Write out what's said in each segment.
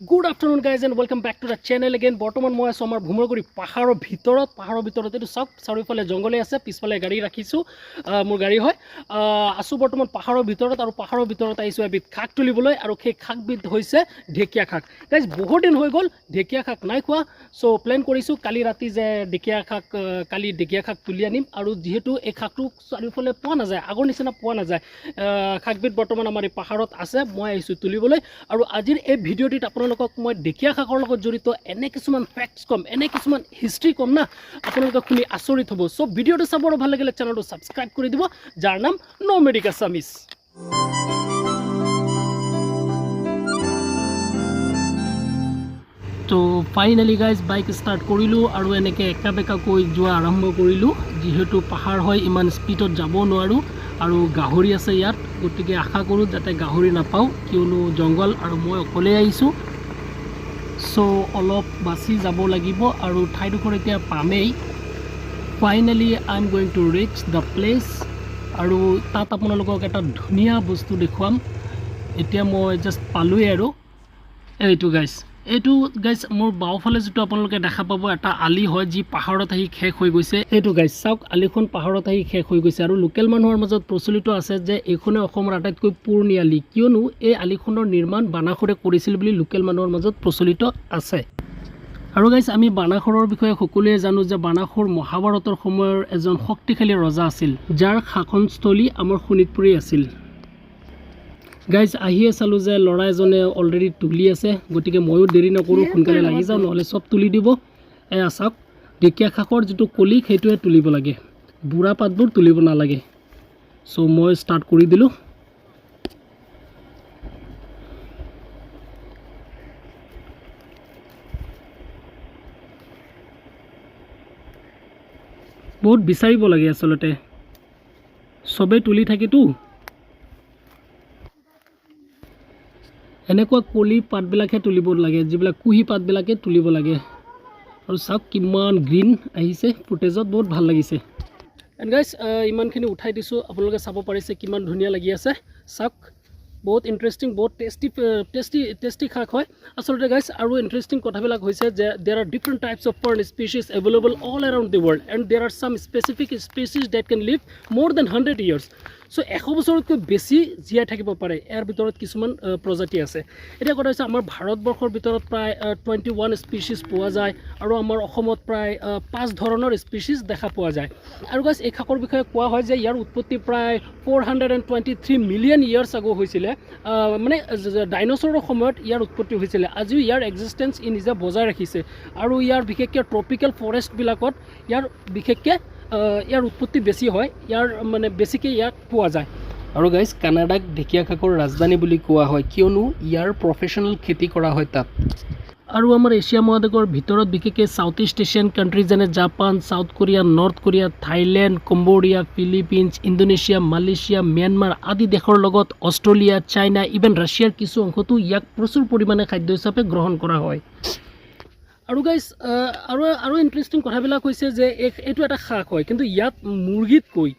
Good afternoon guys and welcome back to the channel again বৰ্তমান মই আছোঁ আমাৰ ভোমৰগুৰি পাহাৰৰ ভিতৰত। পাহাৰৰ ভিতৰত এইটো চাওক, চাৰিওফালে জংঘলে আছে, পিছফালে গাড়ী ৰাখিছোঁ মোৰ গাড়ী হয়। আছোঁ বৰ্তমান পাহাৰৰ ভিতৰত আৰু পাহাৰৰ ভিতৰত আহিছোঁ এবিধ শাক তুলিবলৈ আৰু সেই শাকবিধ হৈছে ঢেকীয়া শাক গাইজ বহুত দিন হৈ গ'ল, ঢেকীয়া শাক নাই খোৱা। চ' প্লেন কৰিছোঁ কালি ৰাতি যে ঢেকীয়া শাক কালি ঢেকীয়া শাক তুলি আনিম আৰু যিহেতু এই শাকটো চাৰিওফালে পোৱা নাযায়, আগৰ নিচিনা পোৱা নাযায় শাকবিধ বৰ্তমান আমাৰ এই পাহাৰত আছে, মই আহিছোঁ তুলিবলৈ। আৰু আজিৰ এই ভিডিঅ'টিত আপোনালোকক মই ঢেকীয়া শাকৰ লগত জড়িত, এনে কিছুমান ফেক্টছ ক'ম, এনে কিছুমান হিষ্ট্ৰী ক'ম না আপোনালোকে শুনি আচৰিত হ'ব। চ' ভিডিঅ'টো চাব ভালো লাগিলে চেনেলটো ছাবস্ক্ৰাইব কৰি দিব, যাৰ নাম ন' মেডিকা চামিছ তো ফাইনেলি গাইজ বাইক ষ্টাৰ্ট কৰিলোঁ আৰু এনেকৈ একা বেকাকৈ যোৱা আৰম্ভ কৰিলোঁ। যিহেতু পাহাৰ হয়, ইমান স্পীডত যাব নোৱাৰোঁ আৰু গাহৰি আছে ইয়াত। গতিকে আশা কৰোঁ যাতে গাহৰি নাপাওঁ, কিয়নো জংঘল আৰু মই অকলেই আহিছোঁ। চ' অলপ বাচি যাব লাগিব আৰু ঠাইডোখৰ এতিয়া পামেই। Finally I am going to reach the place আৰু তাত আপোনালোকক এটা ধুনীয়া বস্তু দেখুৱাম। এতিয়া মই জাষ্ট পালোঁৱেই আৰু। এইটো গাইছ এইটো গাইছ মোৰ বাওঁফালে যিটো আপোনালোকে দেখা পাব, এটা আলি হয় যি পাহাৰত আহি শেষ হৈ গৈছে। এইটো গাইছ চাওক, আলিখন পাহাৰত আহি শেষ হৈ গৈছে। আৰু লোকেল মানুহৰ মাজত প্ৰচলিত আছে যে এইখনে অসমৰ আটাইতকৈ পুৰণি আলি। কিয়নো এই আলিখনৰ নিৰ্মাণ বানাসুৰে কৰিছিল বুলি লোকেল মানুহৰ মাজত প্ৰচলিত আছে। আৰু গাইছ আমি বানাসুৰৰ বিষয়ে সকলোৱে জানো যে বানাসুৰ মহাভাৰতৰ সময়ৰ এজন শক্তিশালী ৰজা আছিল, যাৰ শাসনস্থলী আমাৰ শোণিতপুৰেই আছিল। গাইজ আহিয়ে চালোঁ যে ল'ৰা এজনে অলৰেডি তুলি আছে গতিকে ময়ো দেৰি নকৰোঁ সোনকালে লাগি যাওঁ নহ'লে চব তুলি দিব। এয়া চাওক ঢেকীয়া শাকৰ যিটো কলি সেইটোৱে তুলিব লাগে। বুঢ়া পাতবোৰ তুলিব নালাগে। চ' মই ষ্টাৰ্ট কৰি দিলোঁ। বহুত বিচাৰিব লাগে আচলতে। চবেই তুলি থাকেতো। এনেকুৱা কলি পাতবিলাকহে তুলিব লাগে, যিবিলাক কুঁহি পাতবিলাকে তুলিব লাগে। আৰু চাওক কিমান গ্ৰীণ আহিছে ফুটেজত বহুত ভালো লাগিছে। এণ্ড গাইজ ইমানখিনি উঠাই দিছোঁ, আপোনালোকে চাব পাৰিছে কিমান ধুনীয়া লাগি আছে। চাওক, বহুত ইণ্টাৰেষ্টিং বহুত টেষ্টি টেষ্টি টেষ্টি শাক হয়। আচলতে গাইজ আৰু ইণ্টাৰেষ্টিং কথাবিলাক হৈছে যে there are different types of fern species available all around the world and there are some specific species that can live more than hundred years চ' এশ বছৰতকৈ বেছি জীয়াই থাকিব পাৰে। ইয়াৰ ভিতৰত কিছুমান প্ৰজাতি আছে। এতিয়া কথা হৈছে, আমাৰ ভাৰতবৰ্ষৰ ভিতৰত প্ৰায় টুৱেণ্টি ওৱান স্পিচিছ পোৱা যায় আৰু আমাৰ অসমত প্ৰায় পাঁচ ধৰণৰ স্পিচিছ দেখা পোৱা যায়। আৰু গাছ এই শাকৰ বিষয়ে কোৱা হয় যে, ইয়াৰ উৎপত্তি প্ৰায় four hundred and twenty three million years ago হৈছিলে মানে ডাইনচৰৰ সময়ত ইয়াৰ উৎপত্তি হৈছিলে। আজিও ইয়াৰ এক্সিষ্টেঞ্চ ই নিজে বজাই ৰাখিছে। আৰু ইয়াৰ বিশেষকৈ ট্ৰপিকেল ফৰেষ্টবিলাকত ইয়াৰ বিশেষকৈ ইয়াৰ উৎপত্তি বেছি হয়, ইয়াৰ মানে বেছিকৈ ইয়াক পোৱা যায়। আৰু গাইজ কানাডাক ঢেকীয়া শাকৰ ৰাজধানী বুলি কোৱা হয়, কিয়নো ইয়াৰ প্ৰফেশ্যনেল খেতি কৰা হয় তাত। আৰু আমাৰ এছিয়া মহাদেশৰ ভিতৰত, বিশেষকৈ ছাউথ ইষ্ট এছিয়ান কাণ্ট্ৰি যেনে Japan South Korea North Korea Thailand Cambodia Philippines Indonesia Malaysia Myanmar আদি দেশৰ লগত অষ্ট্ৰেলিয়া, চাইনা ইভেন ৰাছিয়াৰ কিছু অংশতো ইয়াক প্ৰচুৰ পৰিমাণে খাদ্য হিচাপে গ্ৰহণ কৰা হয়। আৰু গাইজ আৰু আৰু ইণ্টাৰেষ্টিং কথাবিলাক হৈছে যে এই- এইটো এটা শাক হয় কিন্তু ইয়াত মুৰ্গীতকৈ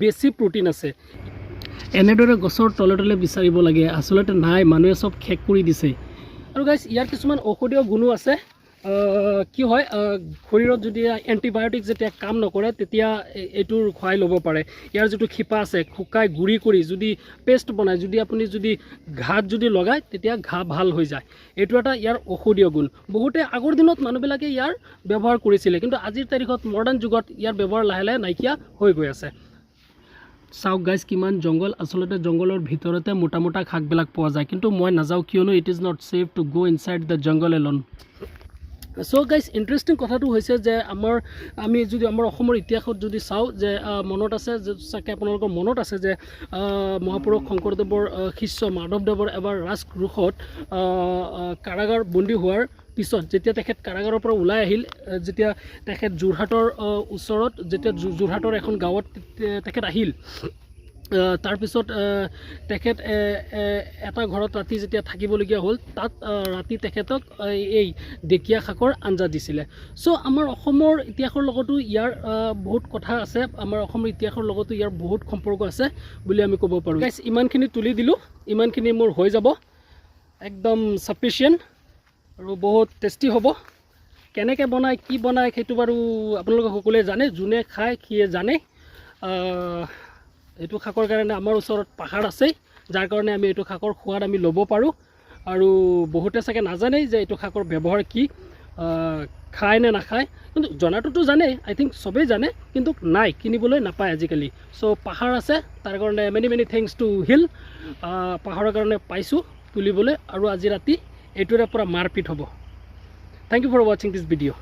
বেছি প্ৰ'টিন আছে। এনেদৰে গছৰ তলে তলে বিচাৰিব লাগে আচলতে নাই মানুহে চব শেষ কৰি দিছে। আৰু গাইজ ইয়াৰ কিছুমান ঔষধীয় গুণো আছে। কি হয় শৰীৰত যদি এণ্টিবায়'টিক যেতিয়া কাম নকৰে, তেতিয়া এইটোৰ সহায় ল'ব পাৰে। ইয়াৰ যিটো শিপা আছে, শুকাই গুড়ি কৰি যদি পেষ্ট বনায় যদি আপুনি যদি ঘাত যদি লগায়, তেতিয়া ঘাঁ ভালো হৈ যায়। এইটো এটা ইয়াৰ ঔষধীয় গুণ। বহুতে আগৰ দিনত মানুহবিলাকে ইয়াৰ ব্যৱহাৰ কৰিছিলে, কিন্তু আজিৰ তাৰিখত মডাৰ্ণ যুগত ইয়াৰ ব্যৱহাৰ লাহে লাহে নাইকিয়া হৈ গৈ আছে। চাওক গাইজ কিমান জংঘল। আচলতে জংঘলৰ ভিতৰতে মোটা মোটা শাকবিলাক পোৱা যায়, কিন্তু মই নাযাওঁ কিয়নো it is not safe to go' inside the jungle alone so' guys interesting কথাটো হৈছে যে আমাৰ আমি যদি আমাৰ অসমৰ ইতিহাসত যদি চাওঁ যে মনত আছে চাগে আপোনালোকৰ মনত আছে যে মহাপুৰুষ শংকৰদেৱৰ শিষ্য মাধৱদেৱৰ এবাৰ আহ, কাৰাগাৰ বন্দী হোৱাৰ পিছত যেতিয়া তেখেত কাৰাগাৰৰ পৰা ওলাই আহিল আহ, যেতিয়া তেখেত যোৰহাটৰ ওচৰত যেতিয়া যোৰহাটৰ এখন গাঁৱত তেখেত আহিল আহ, তাৰপিছত তেখেত এটা ঘৰত ৰাতি যেতিয়া থাকিবলগীয়া হ'ল তাত ৰাতি তেখেতক এই ঢেকীয়া শাকৰ আঞ্জা দিছিলে। চ' আমাৰ অসমৰ ইতিহাসৰ লগতো ইয়াৰ বহুত কথা আছে। আমাৰ অসমৰ ইতিহাসৰ লগতো ইয়াৰ বহুত সম্পৰ্ক আছে বুলি আমি ক'ব পাৰোঁ। গাইছ ইমানখিনি তুলি দিলোঁ। ইমানখিনি মোৰ হৈ যাব। একদম ছাফিচিয়েণ্ট আৰু বহুত টেষ্টি হ'ব। কেনেকৈ বনায় কি বনায় সেইটো বাৰু আপোনালোকে সকলোৱে জানে। যোনে খায় সিয়ে জানে। এইটো শাকৰ কাৰণে আমাৰ ওচৰত পাহাৰ আছেই যাৰ কাৰণে আমি এইটো শাকৰ সোৱাদ আমি ল'ব পাৰোঁ। আৰু বহুতে চাগে নাজানেই যে এইটো শাকৰ ব্যৱহাৰ কি খায় নে নাখায়। কিন্তু জনাটোতো জানেই, আই থিংক চবেই জানে, কিন্তু নাই, কিনিবলৈ নাপায় আজিকালি। চ' পাহাৰ আছে, তাৰ কাৰণে many many thanks to hill পাহাৰৰ কাৰণে পাইছোঁ তুলিবলৈ। আৰু আজি ৰাতি এইটোৰে পৰা মাৰপিট হ'ব। থ্যাংক ইউ ফৰ ৱাচিং দিছ ভিডিঅ'